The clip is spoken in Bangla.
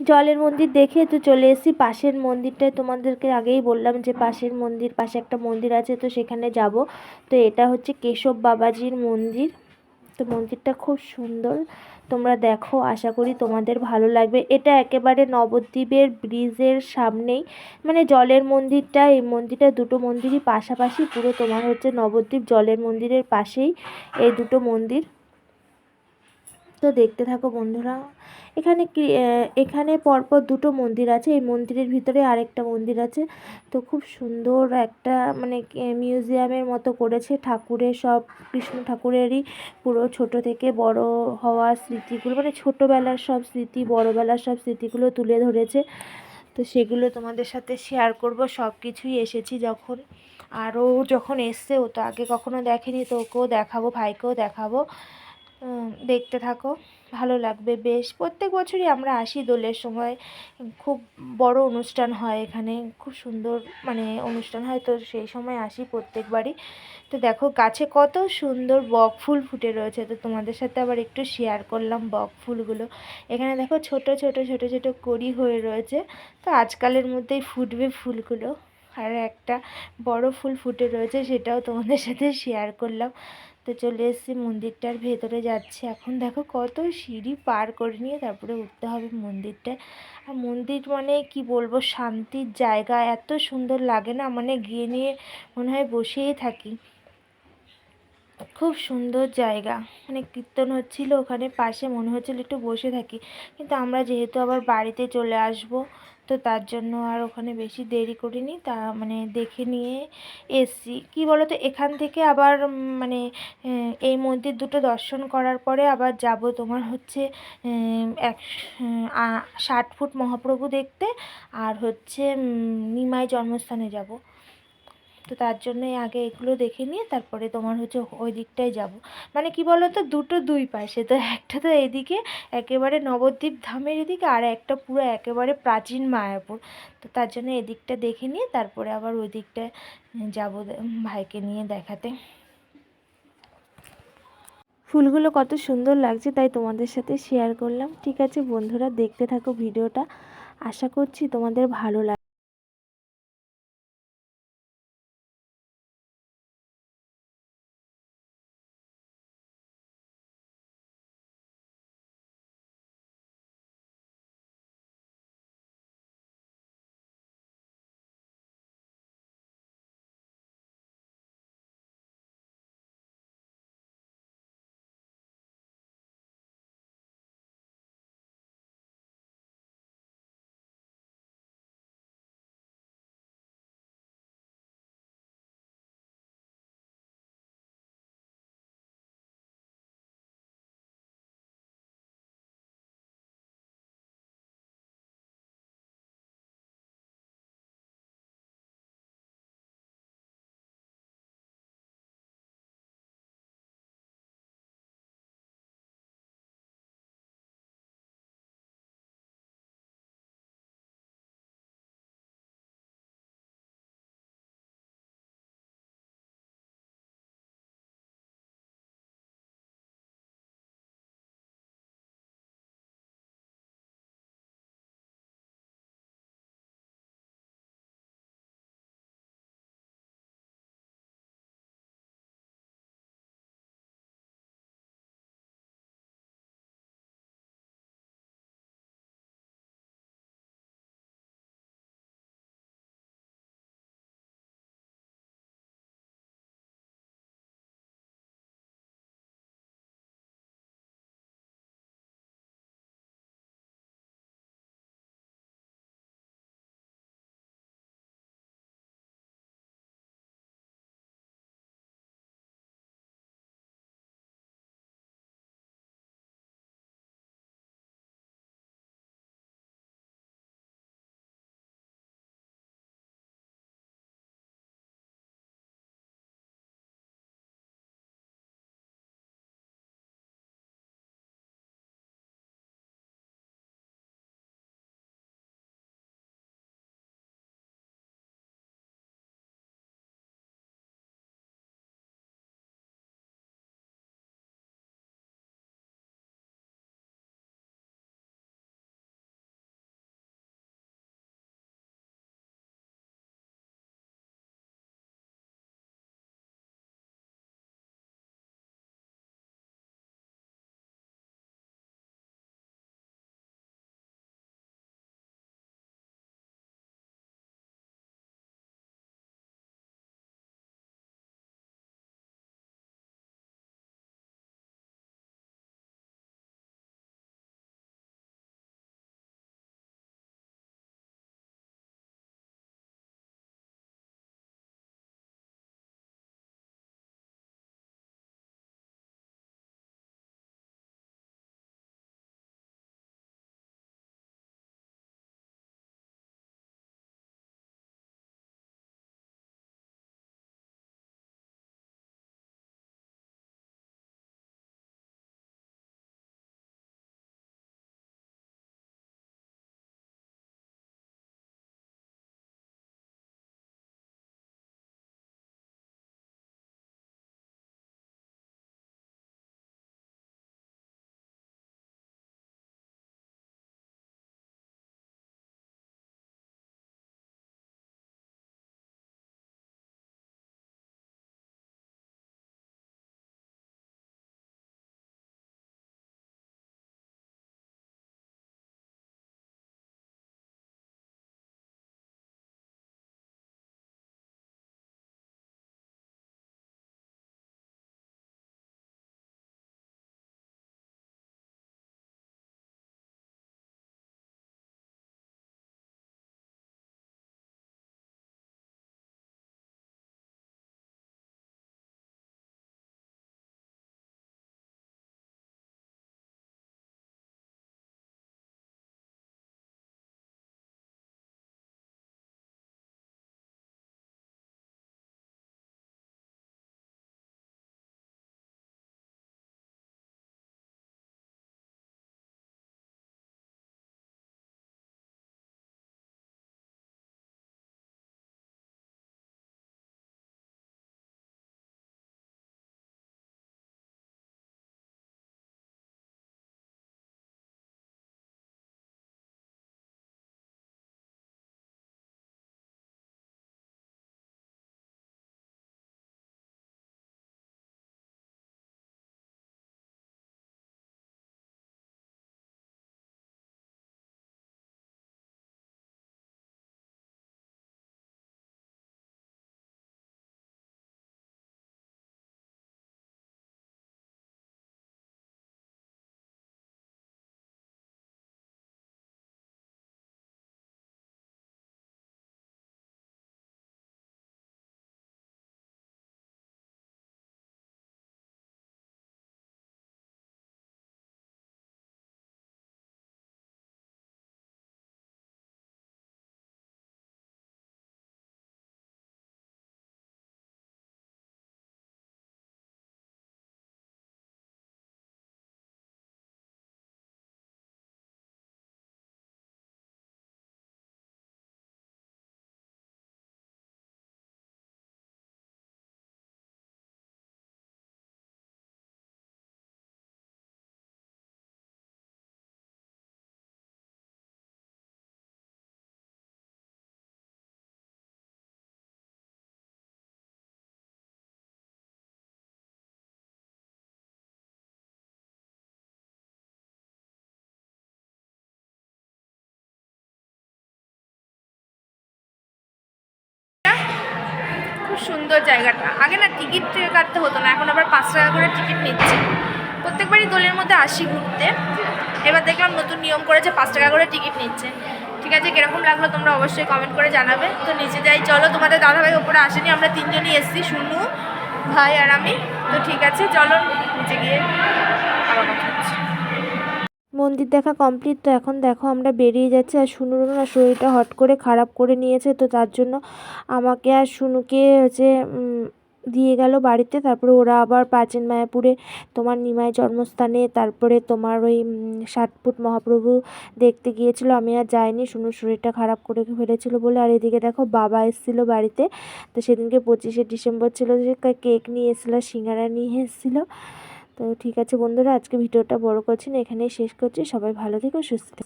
জলের মন্দির দেখে তো চলে এসেছি। পাশের মন্দিরটায় তোমাদেরকে আগেই বললাম যে পাশের মন্দির, পাশে একটা মন্দির আছে, তো সেখানে যাব। তো এটা হচ্ছে কেশব বাবাজির মন্দির। তো মন্দিরটা খুব সুন্দর। তোমরা দেখো, আশা করি তোমাদের ভালো লাগবে। এটা একেবারে নবদ্বীপের ব্রিজের সামনেই। মানে জলের মন্দিরটা, এই মন্দিরটা দুটো মন্দিরই পাশাপাশি। পুরো তোমার হচ্ছে নবদ্বীপ জলের মন্দিরের পাশেই এই দুটো মন্দির। তো দেখতে থাকো বন্ধুরা। এখানে এখানে পরপর দুটো মন্দির আছে। এই মন্দিরের ভিতরে আরেকটা মন্দির আছে। তো খুব সুন্দর একটা মানে মিউজিয়ামের মতো করেছে ঠাকুরের সব, কৃষ্ণ ঠাকুরেরই পুরো ছোট থেকে বড় হওয়া স্মৃতিগুলো মানে ছোটোবেলার সব স্মৃতি, বড়োবেলার সব স্মৃতিগুলো তুলে ধরেছে। তো সেগুলো তোমাদের সাথে শেয়ার করব। সব কিছুই এসেছি যখন, আরও যখন এসছে, ও তো আগে কখনো দেখেনি তো ওকেও দেখাবো, ভাইকেও দেখাবো। দেখতে থাকো, ভালো লাগবে বেশ। প্রত্যেক বছরই আমরা আসি দোলের সময়। খুব বড় অনুষ্ঠান হয় এখানে, খুব সুন্দর মানে অনুষ্ঠান হয়, তো সেই সময় আসি প্রত্যেকবারই। তো দেখো, গাছে কত সুন্দর বক ফুল ফুটে রয়েছে, তো তোমাদের সাথে আবার একটু শেয়ার করলাম বক ফুলগুলো। এখানে দেখো, ছোট ছোট ছোট ছোট কড়ি হয়ে রয়েছে, তো আজকালের মধ্যেই ফুটবে ফুলগুলো। আর একটা বড় ফুল ফুটে রয়েছে, সেটাও তোমাদের সাথে শেয়ার করলাম। তো চলে এসেছি, মন্দিরটার ভেতরে যাচ্ছে। এখন দেখো কত সিঁড়ি পার করে নিয়ে তারপরে উঠতে হবে মন্দিরটায় আর মন্দির মানে কি বলব, শান্তির জায়গা। এত সুন্দর লাগে না মানে গিয়ে নিয়ে মনে হয় বসেই থাকি। খুব সুন্দর জায়গা। মানে কীর্তন হচ্ছিল ওখানে, পাশে মনে হচ্ছিল একটু বসে থাকি। কিন্তু আমরা যেহেতু আবার বাড়িতে চলে আসব তো তার জন্য আর ওখানে বেশি দেরি করিনি। তা মানে দেখে নিয়ে এসছি। কি তো এখান থেকে আবার মানে এই মন্দির দুটো দর্শন করার পরে আবার যাব তোমার হচ্ছে এক ষাট ফুট মহাপ্রভু দেখতে। আর হচ্ছে নিমাই জন্মস্থানে যাব। তো তার জন্যই আগে এগুলো দেখে নিয়ে তারপরে তোমার হচ্ছে ওই দিকটায় যাব। মানে কি বলো তো দুটো দুই পাশে তো একটা তো এদিকে একেবারে নবদ্বীপ ধামের এদিকে আর একটা পুরো একেবারে প্রাচীন মায়াপুর। তো তার জন্য এদিকটা দেখে নিয়ে তারপরে আবার ওই দিকটায় যাব ভাইকে নিয়ে দেখাতে। ফুলগুলো কত সুন্দর লাগছে তাই তোমাদের সাথে শেয়ার করলাম। ঠিক আছে বন্ধুরা, দেখতে থাকো ভিডিওটা। আশা করছি তোমাদের ভালো লাগ খুব সুন্দর জায়গাটা। আগে না টিকিট কাটতে হতো না, এখন আবার পাঁচ টাকা করে টিকিট নিচ্ছে। প্রত্যেকবারই দোলের মধ্যে আসি ঘুরতে। এবার দেখলাম নতুন নিয়ম করেছে পাঁচ টাকা করে টিকিট নিচ্ছে। ঠিক আছে, কীরকম লাগল তোমরা অবশ্যই কমেন্ট করে জানাবে। তো নিচে যাই, চলো তোমাদের দাদাভাই ওপরে আসেনি, আমরা তিনজনই এসেছি শুনু ভাই আর আমি। তো ঠিক আছে, চলো নিচে গিয়ে আবার কথা হচ্ছে। মন্দির দেখা কমপ্লিট তো এখন দেখো আমরা বেরিয়ে যাচ্ছি আর শুনুর না শরীরটা হট করে খারাপ করে নিয়েছে তো তার জন্য আমাকে আর শুনুকে হচ্ছে দিয়ে গেল বাড়িতে। তারপরে ওরা আবার প্রাচীন মায়াপুরে তোমার নিমাই জন্মস্থানে তারপরে তোমার ওই উম, ষাট ফুট মহাপ্রভু দেখতে গিয়েছিল। আমি আর যাইনি শুনুর শরীরটা খারাপ করে ফেলেছিল বলে। আর এদিকে দেখো বাবা এসেছিল বাড়িতে। তো সেদিনকে পঁচিশে ডিসেম্বর ছিল যে কেক নিয়ে এসেছিল সিঙ্গারা নিয়ে এসেছিল। তো ঠিক আছে বন্ধুরা, আজকে ভিডিওটা বড় করছি না, এখানেই শেষ করছি। সবাই ভালো থেকো, সুস্থ